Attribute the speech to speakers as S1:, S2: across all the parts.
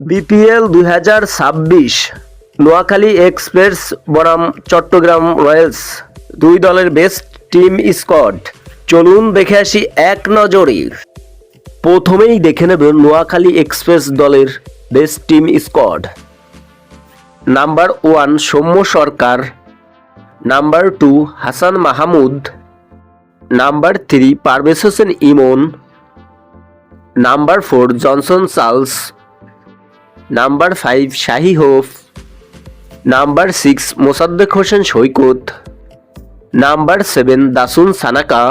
S1: BPL দুই হাজার ছাব্বিশ, নোয়াখালী এক্সপ্রেস, বনাম, চট্টগ্রাম রয়্যালস, দুই দলের বেস্ট টিম স্কোয়াড। চলুন দেখে আসি এক নজরে। প্রথমেই দেখে নেব নোয়াখালী এক্সপ্রেস দলের best team squad. Number one Soumya Sarkar, number two Hasan Mahmud, number three Parvez Hossain Emon, number four Johnson Charles number five Shai Hope. Number six Mosaddek Hossain Saikat. Number seven Dasun Shanaka.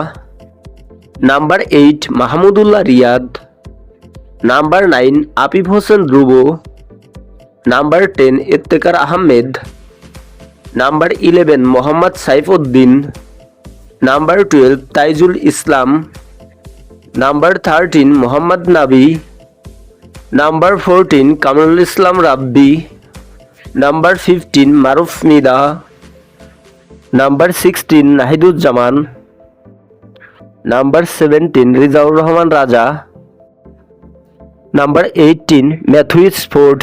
S1: Number eight Mahmudullah Riyad. Number nine Afif Hossain Dhruba. Number ten Iftekhar Ahmed. Number eleven Mohammad Saifuddin number twelve Taijul Islam. Number thirteen Mohammad Nabi. Number fourteen Kamrul Islam Rabbi number fifteen Maruf Mridha number sixteen Nahiduzzaman number seventeen Rezaur Rahman Raja number eighteen Matthew Forde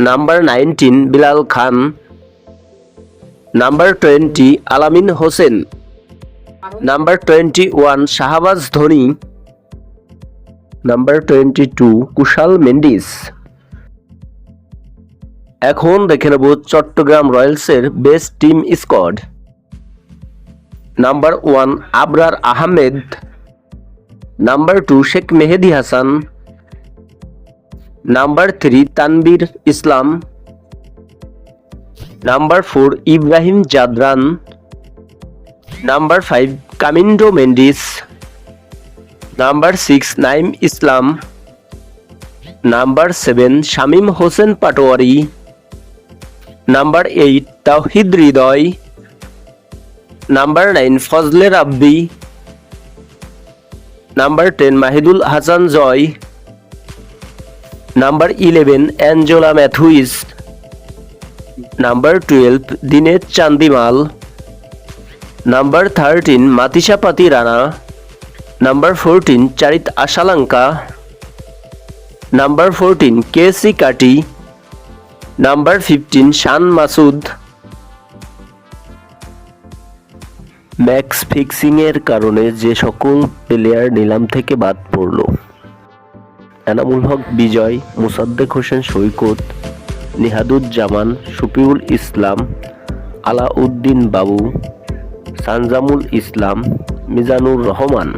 S1: number nineteen Bilal Khan number twenty Alamin Hossain number twenty one Shahbaz Dhoni number twenty two Kusal Mendis এখন দেখে নেব Chattogram রয়্যালসের best team squad. Number one Abrar Ahmed. Number two Sheikh Mehedi Hasan. Number three Tanvir Islam. Number four Ibrahim Zadran. Number five Kamindu Mendis. Number six, Naim Islam. Number seven, Shamim Hossain Patwari. Number eight, Towhid Hridoy. Number nine, Fazle Rabbi. Number ten, Mahidul Hasan Joy. Number eleven, Angelo Mathews. Number twelve, Dinesh Chandimal. Number thirteen Matheesha Pathirana. Number fourteen Charith Asalanka number fourteen K C কাটি number fifteen Shan Masood match ফিক্সিংয়ের কারণে যে সকল player নিলাম থেকে বাদ পড়ল। এনামুল হক, বিজয়, মুসাদ্দেক হোসেন, সৈকত, নিহাদুজ্জামান, শফিউল ইসলাম, আলাউদ্দিন বাবু, সানজামুল ইসলাম, মিজানুর রহমান।